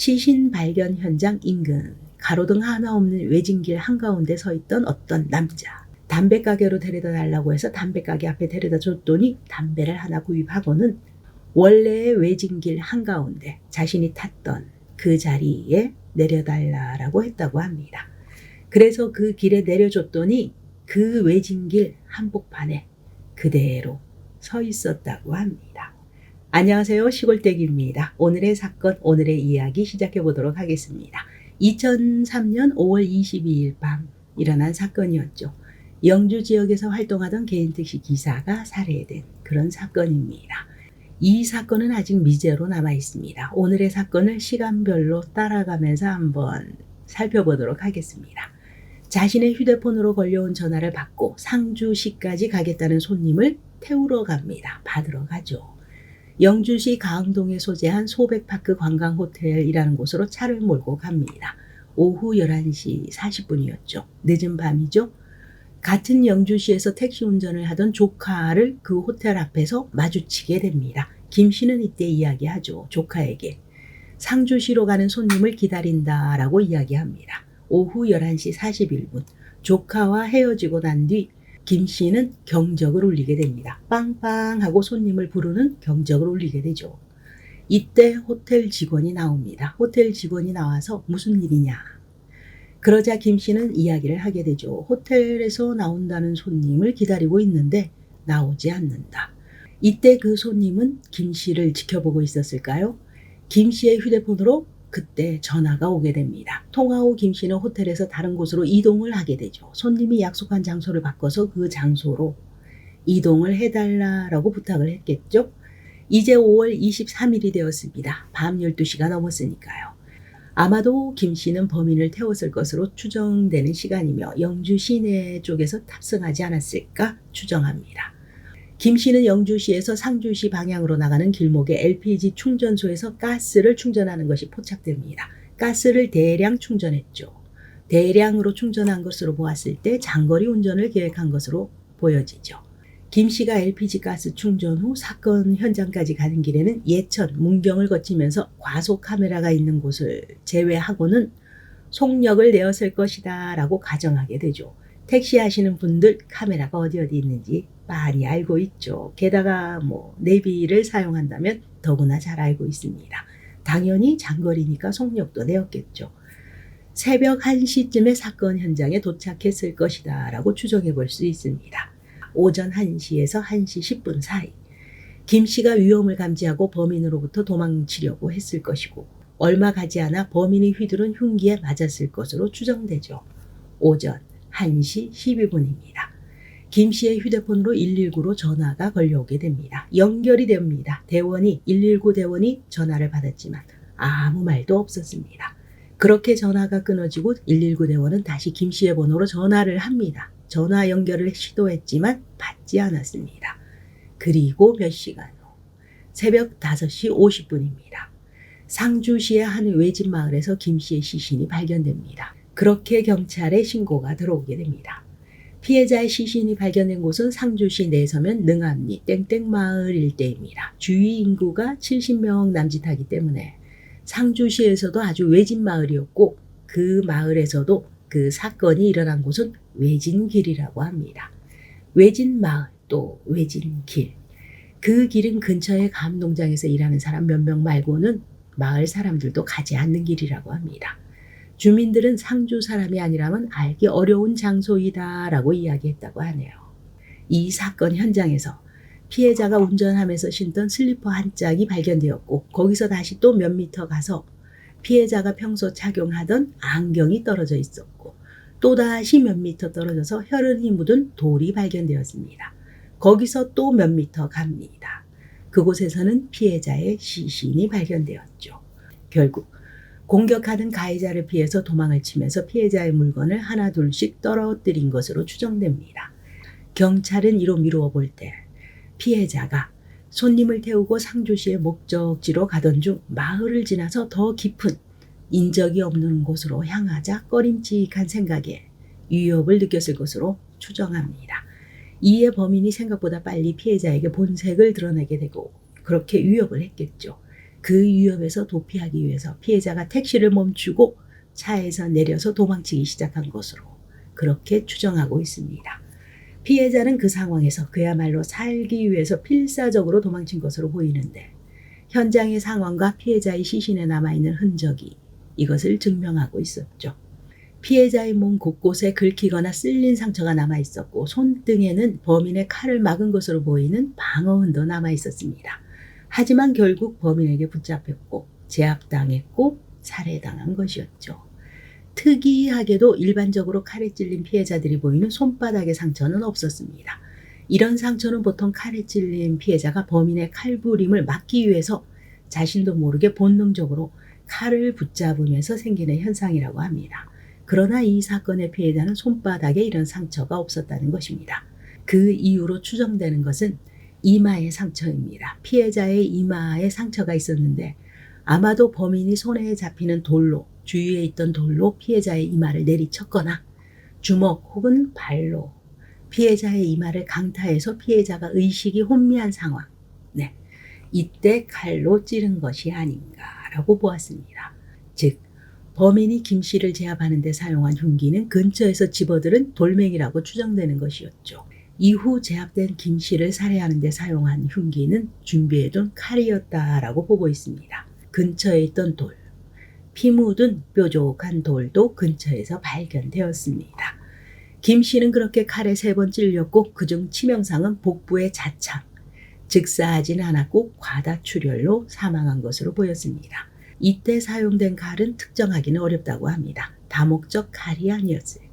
시신 발견 현장 인근 가로등 하나 없는 외진길 한가운데 서 있던 어떤 남자. 담배 가게로 데려다 달라고 해서 담배 가게 앞에 데려다 줬더니 담배를 하나 구입하고는 원래의 외진길 한가운데 자신이 탔던 그 자리에 내려달라라고 했다고 합니다. 그래서 그 길에 내려줬더니 그 외진길 한복판에 그대로 서 있었다고 합니다. 안녕하세요. 시골댁입니다. 오늘의 사건, 오늘의 이야기 시작해 보도록 하겠습니다. 2003년 5월 22일 밤 일어난 사건이었죠. 영주 지역에서 활동하던 개인 택시 기사가 살해된 그런 사건입니다. 이 사건은 아직 미제로 남아 있습니다. 오늘의 사건을 시간별로 따라가면서 한번 살펴보도록 하겠습니다. 자신의 휴대폰으로 걸려온 전화를 받고 상주시까지 가겠다는 손님을 태우러 갑니다. 받으러 가죠. 영주시 가흥동에 소재한 소백파크 관광호텔이라는 곳으로 차를 몰고 갑니다. 오후 11시 40분이었죠. 늦은 밤이죠. 같은 영주시에서 택시 운전을 하던 조카를 그 호텔 앞에서 마주치게 됩니다. 김 씨는 이때 이야기하죠. 조카에게. 상주시로 가는 손님을 기다린다 라고 이야기합니다. 오후 11시 41분. 조카와 헤어지고 난 뒤 김 씨는 경적을 울리게 됩니다. 빵빵 하고 손님을 부르는 경적을 울리게 되죠. 이때 호텔 직원이 나옵니다. 호텔 직원이 나와서 무슨 일이냐. 그러자 김 씨는 이야기를 하게 되죠. 호텔에서 나온다는 손님을 기다리고 있는데 나오지 않는다. 이때 그 손님은 김 씨를 지켜보고 있었을까요? 김 씨의 휴대폰으로 그때 전화가 오게 됩니다. 통화 후 김 씨는 호텔에서 다른 곳으로 이동을 하게 되죠. 손님이 약속한 장소를 바꿔서 그 장소로 이동을 해달라라고 부탁을 했겠죠. 이제 5월 23일이 되었습니다. 밤 12시가 넘었으니까요. 아마도 김 씨는 범인을 태웠을 것으로 추정되는 시간이며 영주 시내 쪽에서 탑승하지 않았을까 추정합니다. 김 씨는 영주시에서 상주시 방향으로 나가는 길목에 LPG 충전소에서 가스를 충전하는 것이 포착됩니다. 가스를 대량 충전했죠. 대량으로 충전한 것으로 보았을 때 장거리 운전을 계획한 것으로 보여지죠. 김 씨가 LPG 가스 충전 후 사건 현장까지 가는 길에는 예천, 문경을 거치면서 과속 카메라가 있는 곳을 제외하고는 속력을 내었을 것이다 라고 가정하게 되죠. 택시 하시는 분들 카메라가 어디 어디 있는지 많이 알고 있죠. 게다가 뭐 내비를 사용한다면 더구나 잘 알고 있습니다. 당연히 장거리니까 속력도 내었겠죠. 새벽 1시쯤에 사건 현장에 도착했을 것이다 라고 추정해 볼 수 있습니다. 오전 1시에서 1시 10분 사이 김 씨가 위험을 감지하고 범인으로부터 도망치려고 했을 것이고 얼마 가지 않아 범인이 휘두른 흉기에 맞았을 것으로 추정되죠. 오전 1시 12분입니다. 김 씨의 휴대폰으로 119로 전화가 걸려오게 됩니다. 연결이 됩니다. 대원이 119 대원이 전화를 받았지만 아무 말도 없었습니다. 그렇게 전화가 끊어지고 119 대원은 다시 김 씨의 번호로 전화를 합니다. 전화 연결을 시도했지만 받지 않았습니다. 그리고 몇 시간 후 새벽 5시 50분입니다. 상주시의 한 외진 마을에서 김 씨의 시신이 발견됩니다. 그렇게 경찰에 신고가 들어오게 됩니다. 피해자의 시신이 발견된 곳은 상주시 내서면 능암리 땡땡마을 일대입니다. 주위 인구가 70명 남짓하기 때문에 상주시에서도 아주 외진 마을이었고 그 마을에서도 그 사건이 일어난 곳은 외진길이라고 합니다. 외진 마을 또 외진 길. 그 길은 근처의 감농장에서 일하는 사람 몇 명 말고는 마을 사람들도 가지 않는 길이라고 합니다. 주민들은 상주 사람이 아니라면 알기 어려운 장소이다 라고 이야기했다고 하네요. 이 사건 현장에서 피해자가 운전하면서 신던 슬리퍼 한 짝이 발견되었고 거기서 다시 또 몇 미터 가서 피해자가 평소 착용하던 안경이 떨어져 있었고 또다시 몇 미터 떨어져서 혈흔이 묻은 돌이 발견되었습니다. 거기서 또 몇 미터 갑니다. 그곳에서는 피해자의 시신이 발견되었죠. 결국 공격하는 가해자를 피해서 도망을 치면서 피해자의 물건을 하나 둘씩 떨어뜨린 것으로 추정됩니다. 경찰은 이로 미루어 볼 때 피해자가 손님을 태우고 상주시의 목적지로 가던 중 마을을 지나서 더 깊은 인적이 없는 곳으로 향하자 꺼림칙한 생각에 위협을 느꼈을 것으로 추정합니다. 이에 범인이 생각보다 빨리 피해자에게 본색을 드러내게 되고 그렇게 위협을 했겠죠. 그 위협에서 도피하기 위해서 피해자가 택시를 멈추고 차에서 내려서 도망치기 시작한 것으로 그렇게 추정하고 있습니다. 피해자는 그 상황에서 그야말로 살기 위해서 필사적으로 도망친 것으로 보이는데 현장의 상황과 피해자의 시신에 남아있는 흔적이 이것을 증명하고 있었죠. 피해자의 몸 곳곳에 긁히거나 쓸린 상처가 남아 있었고 손등에는 범인의 칼을 막은 것으로 보이는 방어흔도 남아 있었습니다. 하지만 결국 범인에게 붙잡혔고 제압당했고 살해당한 것이었죠. 특이하게도 일반적으로 칼에 찔린 피해자들이 보이는 손바닥의 상처는 없었습니다. 이런 상처는 보통 칼에 찔린 피해자가 범인의 칼부림을 막기 위해서 자신도 모르게 본능적으로 칼을 붙잡으면서 생기는 현상이라고 합니다. 그러나 이 사건의 피해자는 손바닥에 이런 상처가 없었다는 것입니다. 그 이유로 추정되는 것은 이마의 상처입니다. 피해자의 이마에 상처가 있었는데 아마도 범인이 손에 잡히는 돌로 주위에 있던 돌로 피해자의 이마를 내리쳤거나 주먹 혹은 발로 피해자의 이마를 강타해서 피해자가 의식이 혼미한 상황. 네. 이때 칼로 찌른 것이 아닌가라고 보았습니다. 즉, 범인이 김 씨를 제압하는 데 사용한 흉기는 근처에서 집어들은 돌멩이라고 추정되는 것이었죠. 이후 제압된 김 씨를 살해하는 데 사용한 흉기는 준비해둔 칼이었다라고 보고 있습니다. 근처에 있던 돌, 피 묻은 뾰족한 돌도 근처에서 발견되었습니다. 김 씨는 그렇게 칼에 세 번 찔렸고 그중 치명상은 복부의 자창, 즉사하진 않았고 과다출혈로 사망한 것으로 보였습니다. 이때 사용된 칼은 특정하기는 어렵다고 합니다. 다목적 칼이 아니었을까.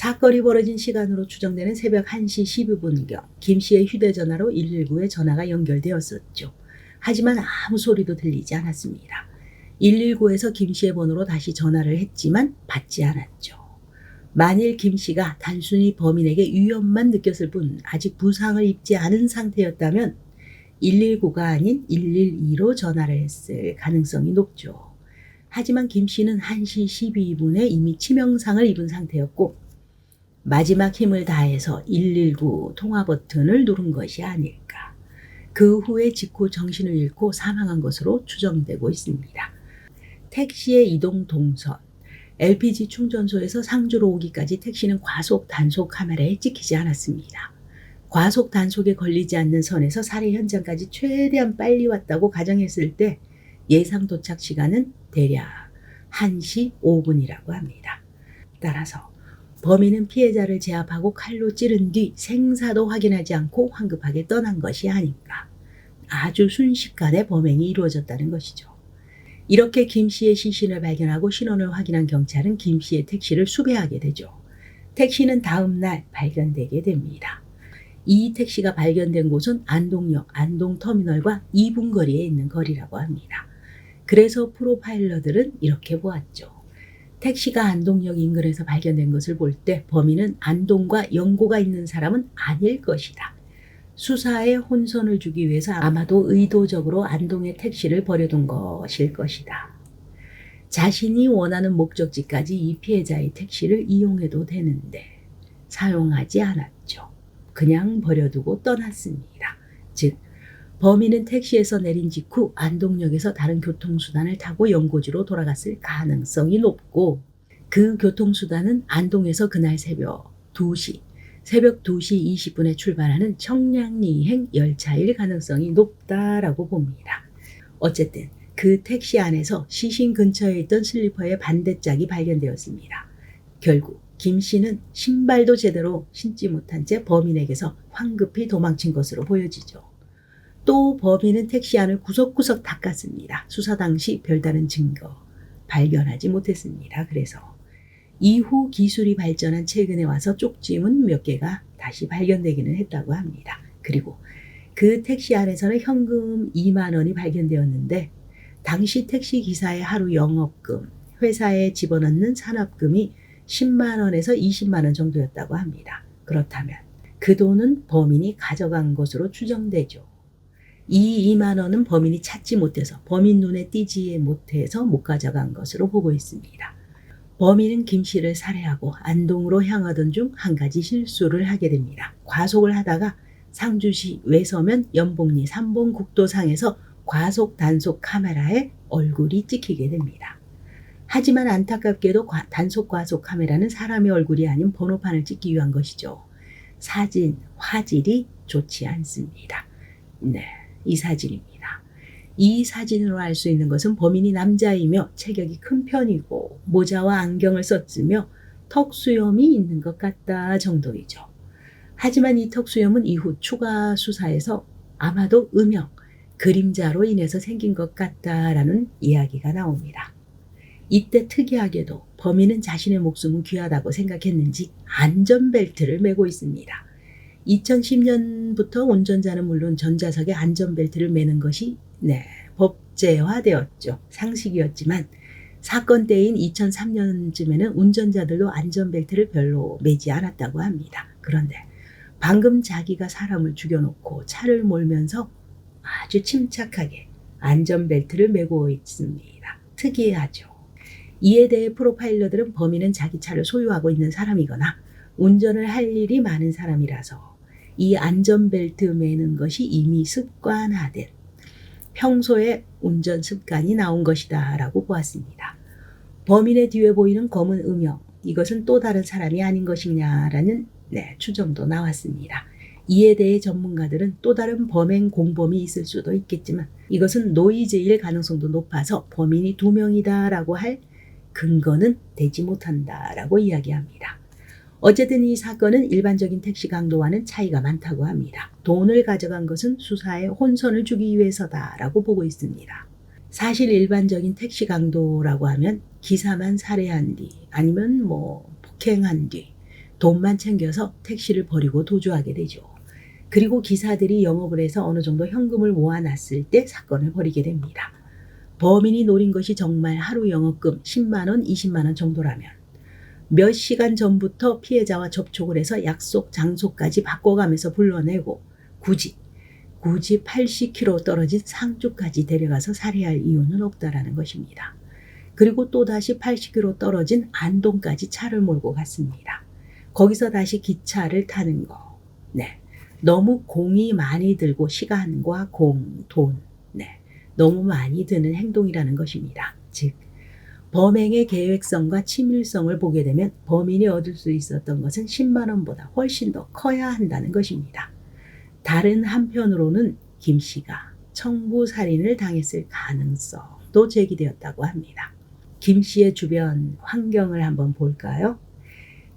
사건이 벌어진 시간으로 추정되는 새벽 1시 12분경 김 씨의 휴대전화로 119에 전화가 연결되었었죠. 하지만 아무 소리도 들리지 않았습니다. 119에서 김 씨의 번호로 다시 전화를 했지만 받지 않았죠. 만일 김 씨가 단순히 범인에게 위협만 느꼈을 뿐 아직 부상을 입지 않은 상태였다면 119가 아닌 112로 전화를 했을 가능성이 높죠. 하지만 김 씨는 1시 12분에 이미 치명상을 입은 상태였고 마지막 힘을 다해서 119 통화 버튼을 누른 것이 아닐까. 그 후에 직후 정신을 잃고 사망한 것으로 추정되고 있습니다. 택시의 이동 동선, LPG 충전소에서 상주로 오기까지 택시는 과속 단속 카메라에 찍히지 않았습니다. 과속 단속에 걸리지 않는 선에서 살해 현장까지 최대한 빨리 왔다고 가정했을 때 예상 도착 시간은 대략 1시 5분이라고 합니다. 따라서 범인은 피해자를 제압하고 칼로 찌른 뒤 생사도 확인하지 않고 황급하게 떠난 것이 아닌가. 아주 순식간에 범행이 이루어졌다는 것이죠. 이렇게 김 씨의 시신을 발견하고 신원을 확인한 경찰은 김 씨의 택시를 수배하게 되죠. 택시는 다음 날 발견되게 됩니다. 이 택시가 발견된 곳은 안동역 안동터미널과 2분 거리에 있는 거리라고 합니다. 그래서 프로파일러들은 이렇게 보았죠. 택시가 안동역 인근에서 발견된 것을 볼 때 범인은 안동과 연고가 있는 사람은 아닐 것이다. 수사에 혼선을 주기 위해서 아마도 의도적으로 안동에 택시를 버려둔 것일 것이다. 자신이 원하는 목적지까지 이 피해자의 택시를 이용해도 되는데 사용하지 않았죠. 그냥 버려두고 떠났습니다. 즉, 범인은 택시에서 내린 직후 안동역에서 다른 교통수단을 타고 연고지로 돌아갔을 가능성이 높고 그 교통수단은 안동에서 그날 새벽 2시, 새벽 2시 20분에 출발하는 청량리행 열차일 가능성이 높다라고 봅니다. 어쨌든 그 택시 안에서 시신 근처에 있던 슬리퍼의 반대짝이 발견되었습니다. 결국 김 씨는 신발도 제대로 신지 못한 채 범인에게서 황급히 도망친 것으로 보여지죠. 또 범인은 택시 안을 구석구석 닦았습니다. 수사 당시 별다른 증거 발견하지 못했습니다. 그래서 이후 기술이 발전한 최근에 와서 쪽지문 몇 개가 다시 발견되기는 했다고 합니다. 그리고 그 택시 안에서는 현금 2만 원이 발견되었는데 당시 택시 기사의 하루 영업금, 회사에 집어넣는 산업금이 10만 원에서 20만 원 정도였다고 합니다. 그렇다면 그 돈은 범인이 가져간 것으로 추정되죠. 이 2만 원은 범인이 찾지 못해서 범인 눈에 띄지 못해서 못 가져간 것으로 보고 있습니다. 범인은 김 씨를 살해하고 안동으로 향하던 중 한 가지 실수를 하게 됩니다. 과속을 하다가 상주시 외서면 연봉리 3번 국도상에서 과속 단속 카메라에 얼굴이 찍히게 됩니다. 하지만 안타깝게도 과- 단속 과속 카메라는 사람의 얼굴이 아닌 번호판을 찍기 위한 것이죠. 사진 화질이 좋지 않습니다. 네, 이 사진입니다. 이 사진으로 알 수 있는 것은 범인이 남자이며 체격이 큰 편이고 모자와 안경을 썼으며 턱 수염이 있는 것 같다 정도이죠. 하지만 이 턱 수염은 이후 추가 수사에서 아마도 음영, 그림자로 인해서 생긴 것 같다라는 이야기가 나옵니다. 이때 특이하게도 범인은 자신의 목숨은 귀하다고 생각했는지 안전벨트를 매고 있습니다. 2010년부터 운전자는 물론 전자석에 안전벨트를 매는 것이 네, 법제화되었죠. 상식이었지만 사건 때인 2003년쯤에는 운전자들도 안전벨트를 별로 매지 않았다고 합니다. 그런데 방금 자기가 사람을 죽여놓고 차를 몰면서 아주 침착하게 안전벨트를 매고 있습니다. 특이하죠. 이에 대해 프로파일러들은 범인은 자기 차를 소유하고 있는 사람이거나 운전을 할 일이 많은 사람이라서 이 안전벨트 매는 것이 이미 습관화된 평소에 운전 습관이 나온 것이다 라고 보았습니다. 범인의 뒤에 보이는 검은 음영, 이것은 또 다른 사람이 아닌 것이냐라는 네, 추정도 나왔습니다. 이에 대해 전문가들은 또 다른 범행 공범이 있을 수도 있겠지만 이것은 노이즈일 가능성도 높아서 범인이 두 명이다라고 할 근거는 되지 못한다라고 이야기합니다. 어쨌든 이 사건은 일반적인 택시 강도와는 차이가 많다고 합니다. 돈을 가져간 것은 수사에 혼선을 주기 위해서다라고 보고 있습니다. 사실 일반적인 택시 강도라고 하면 기사만 살해한 뒤 아니면 뭐 폭행한 뒤 돈만 챙겨서 택시를 버리고 도주하게 되죠. 그리고 기사들이 영업을 해서 어느 정도 현금을 모아놨을 때 사건을 벌이게 됩니다. 범인이 노린 것이 정말 하루 영업금 10만원, 20만원 정도라면 몇 시간 전부터 피해자와 접촉을 해서 약속 장소까지 바꿔가면서 불러내고 굳이 굳이 80km 떨어진 상주까지 데려가서 살해할 이유는 없다라는 것입니다. 그리고 또다시 80km 떨어진 안동까지 차를 몰고 갔습니다. 거기서 다시 기차를 타는 거. 네. 너무 공이 많이 들고 시간과 공, 돈, 네. 너무 많이 드는 행동이라는 것입니다. 즉, 범행의 계획성과 치밀성을 보게 되면 범인이 얻을 수 있었던 것은 10만 원보다 훨씬 더 커야 한다는 것입니다. 다른 한편으로는 김 씨가 청부 살인을 당했을 가능성도 제기되었다고 합니다. 김 씨의 주변 환경을 한번 볼까요?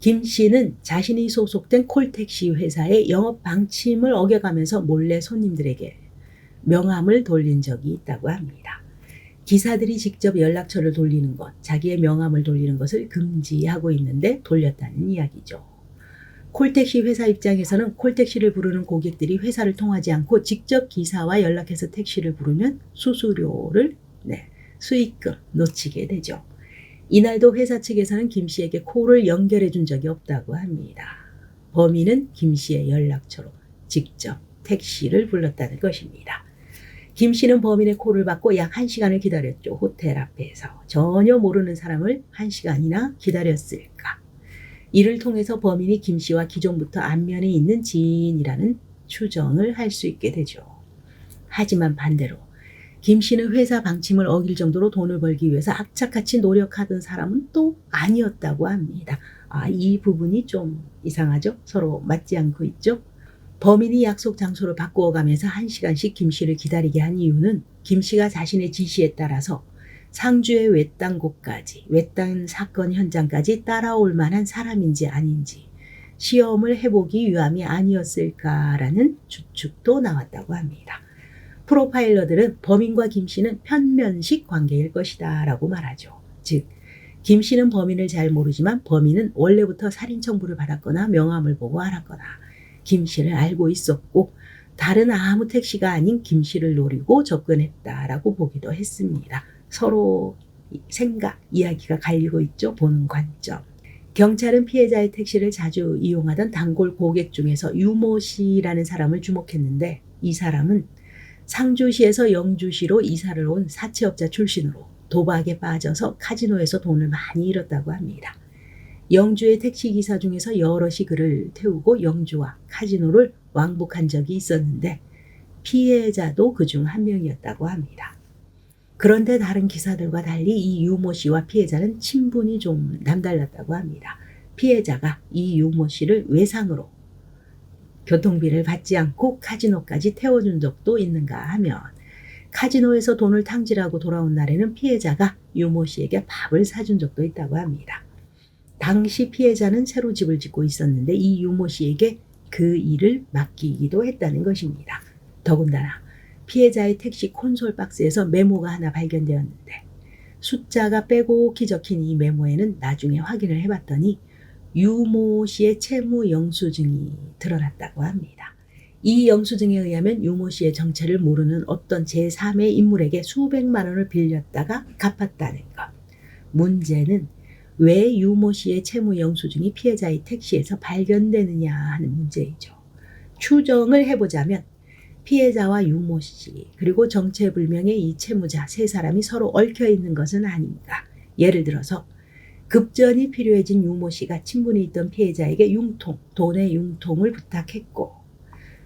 김 씨는 자신이 소속된 콜택시 회사의 영업 방침을 어겨가면서 몰래 손님들에게 명함을 돌린 적이 있다고 합니다. 기사들이 직접 연락처를 돌리는 것, 자기의 명함을 돌리는 것을 금지하고 있는데 돌렸다는 이야기죠. 콜택시 회사 입장에서는 콜택시를 부르는 고객들이 회사를 통하지 않고 직접 기사와 연락해서 택시를 부르면 수수료를 네, 수익금 놓치게 되죠. 이날도 회사 측에서는 김 씨에게 콜을 연결해 준 적이 없다고 합니다. 범인은 김 씨의 연락처로 직접 택시를 불렀다는 것입니다. 김 씨는 범인의 콜을 받고 약 1시간을 기다렸죠. 호텔 앞에서. 전혀 모르는 사람을 1시간이나 기다렸을까. 이를 통해서 범인이 김 씨와 기존부터 안면에 있는 지인이라는 추정을 할 수 있게 되죠. 하지만 반대로 김 씨는 회사 방침을 어길 정도로 돈을 벌기 위해서 악착같이 노력하던 사람은 또 아니었다고 합니다. 아, 이 부분이 좀 이상하죠? 서로 맞지 않고 있죠? 범인이 약속 장소를 바꾸어 가면서 한 시간씩 김 씨를 기다리게 한 이유는 김 씨가 자신의 지시에 따라서 상주의 외딴 곳까지, 외딴 사건 현장까지 따라올 만한 사람인지 아닌지 시험을 해보기 위함이 아니었을까라는 추측도 나왔다고 합니다. 프로파일러들은 범인과 김 씨는 편면식 관계일 것이다 라고 말하죠. 즉, 김 씨는 범인을 잘 모르지만 범인은 원래부터 살인 청부를 받았거나 명함을 보고 알았거나 김 씨를 알고 있었고 다른 아무 택시가 아닌 김 씨를 노리고 접근했다라고 보기도 했습니다. 서로 생각, 이야기가 갈리고 있죠. 보는 관점. 경찰은 피해자의 택시를 자주 이용하던 단골 고객 중에서 유모 씨라는 사람을 주목했는데 이 사람은 상주시에서 영주시로 이사를 온 사채업자 출신으로 도박에 빠져서 카지노에서 돈을 많이 잃었다고 합니다. 영주의 택시기사 중에서 여럿이 그를 태우고 영주와 카지노를 왕복한 적이 있었는데 피해자도 그 중 한 명이었다고 합니다. 그런데 다른 기사들과 달리 이 유모 씨와 피해자는 친분이 좀 남달랐다고 합니다. 피해자가 이 유모 씨를 외상으로 교통비를 받지 않고 카지노까지 태워준 적도 있는가 하면 카지노에서 돈을 탕질하고 돌아온 날에는 피해자가 유모 씨에게 밥을 사준 적도 있다고 합니다. 당시 피해자는 새로 집을 짓고 있었는데 이 유모 씨에게 그 일을 맡기기도 했다는 것입니다. 더군다나 피해자의 택시 콘솔 박스에서 메모가 하나 발견되었는데 숫자가 빼곡히 적힌 이 메모에는 나중에 확인을 해봤더니 유모 씨의 채무 영수증이 드러났다고 합니다. 이 영수증에 의하면 유모 씨의 정체를 모르는 어떤 제3의 인물에게 수백만 원을 빌렸다가 갚았다는 것. 문제는 왜 유모 씨의 채무 영수증이 피해자의 택시에서 발견되느냐 하는 문제이죠. 추정을 해보자면 피해자와 유모 씨 그리고 정체불명의 이 채무자 세 사람이 서로 얽혀 있는 것은 아닌가. 예를 들어서 급전이 필요해진 유모 씨가 친분이 있던 피해자에게 융통, 돈의 융통을 부탁했고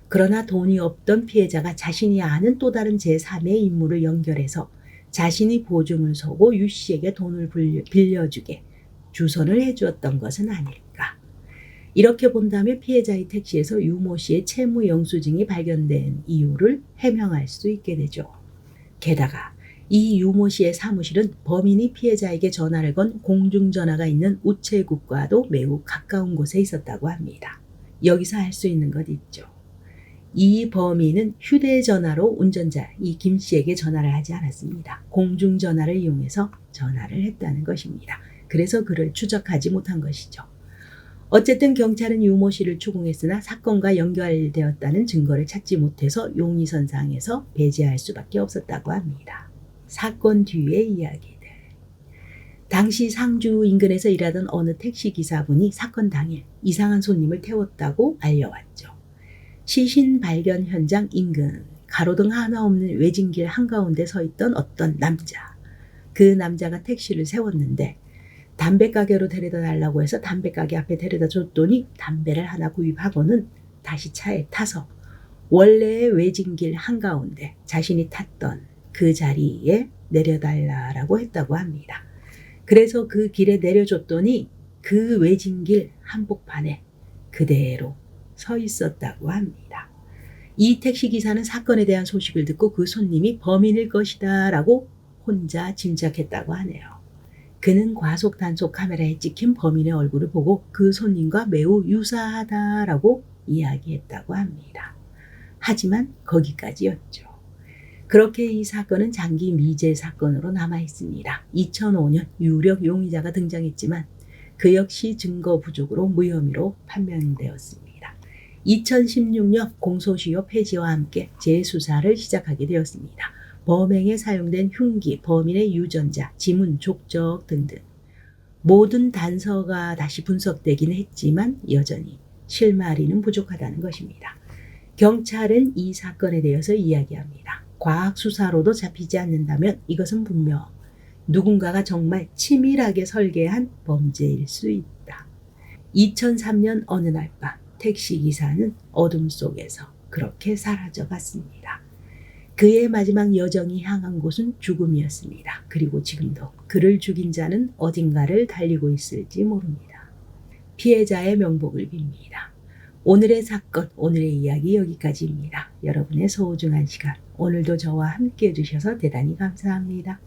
그러나 돈이 없던 피해자가 자신이 아는 또 다른 제3의 인물을 연결해서 자신이 보증을 서고 유 씨에게 돈을 빌려주게 주선을 해주었던 것은 아닐까. 이렇게 본다면 피해자의 택시에서 유모 씨의 채무 영수증이 발견된 이유를 해명할 수 있게 되죠. 게다가 이 유모 씨의 사무실은 범인이 피해자에게 전화를 건 공중전화가 있는 우체국과도 매우 가까운 곳에 있었다고 합니다. 여기서 할수 있는 것 있죠. 이 범인은 휴대전화로 운전자 이 김 씨에게 전화를 하지 않았습니다. 공중전화를 이용해서 전화를 했다는 것입니다. 그래서 그를 추적하지 못한 것이죠. 어쨌든 경찰은 유모 씨를 추궁했으나 사건과 연결되었다는 증거를 찾지 못해서 용의선상에서 배제할 수밖에 없었다고 합니다. 사건 뒤의 이야기들. 당시 상주 인근에서 일하던 어느 택시 기사분이 사건 당일 이상한 손님을 태웠다고 알려왔죠. 시신 발견 현장 인근 가로등 하나 없는 외진길 한가운데 서 있던 어떤 남자. 그 남자가 택시를 세웠는데 담배 가게로 데려다 달라고 해서 담배 가게 앞에 데려다 줬더니 담배를 하나 구입하고는 다시 차에 타서 원래의 외진길 한가운데 자신이 탔던 그 자리에 내려달라라고 했다고 합니다. 그래서 그 길에 내려줬더니 그 외진길 한복판에 그대로 서 있었다고 합니다. 이 택시 기사는 사건에 대한 소식을 듣고 그 손님이 범인일 것이다 라고 혼자 짐작했다고 하네요. 그는 과속 단속 카메라에 찍힌 범인의 얼굴을 보고 그 손님과 매우 유사하다라고 이야기했다고 합니다. 하지만 거기까지였죠. 그렇게 이 사건은 장기 미제 사건으로 남아 있습니다. 2005년 유력 용의자가 등장했지만 그 역시 증거 부족으로 무혐의로 판명되었습니다. 2016년 공소시효 폐지와 함께 재수사를 시작하게 되었습니다. 범행에 사용된 흉기, 범인의 유전자, 지문, 족적 등등 모든 단서가 다시 분석되긴 했지만 여전히 실마리는 부족하다는 것입니다. 경찰은 이 사건에 대해서 이야기합니다. 과학 수사로도 잡히지 않는다면 이것은 분명 누군가가 정말 치밀하게 설계한 범죄일 수 있다. 2003년 어느 날 밤 택시 기사는 어둠 속에서 그렇게 사라져 갔습니다. 그의 마지막 여정이 향한 곳은 죽음이었습니다. 그리고 지금도 그를 죽인 자는 어딘가를 달리고 있을지 모릅니다. 피해자의 명복을 빕니다. 오늘의 사건, 오늘의 이야기 여기까지입니다. 여러분의 소중한 시간, 오늘도 저와 함께 해주셔서 대단히 감사합니다.